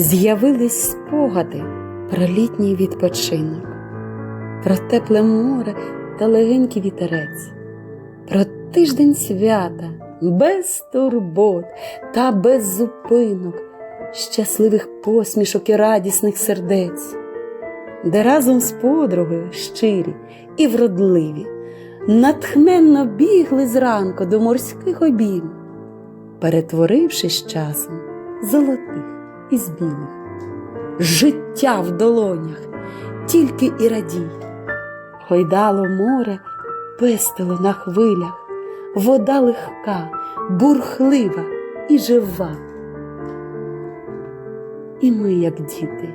З'явились спогади про літній відпочинок, про тепле море та легенький вітерець, про тиждень свята без турбот та без зупинок, щасливих посмішок і радісних сердець, де разом з подругою щирі і вродливі, натхненно бігли зранку до морських обійм, перетворившись часом золотих із білих. Життя в долонях, тільки і радій. Гойдало море, пестило на хвилях, вода легка, бурхлива і жива. І ми, як діти,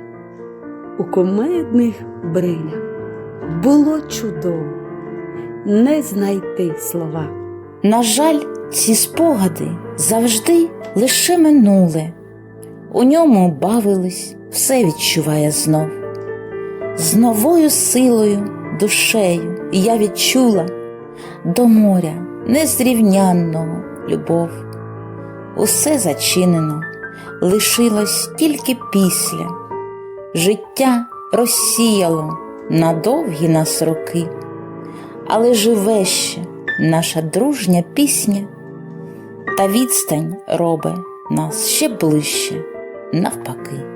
у комедних брилях було чудово не знайти слова. На жаль, ці спогади завжди лише минуле. У ньому бавились, все відчуває знов. З новою силою, душею я відчула до моря незрівнянного любов. Усе зачинено, лишилось тільки після. Життя розсіяло на довгі нас роки, але живе ще наша дружня пісня, та відстань робе нас ще ближче навпаки.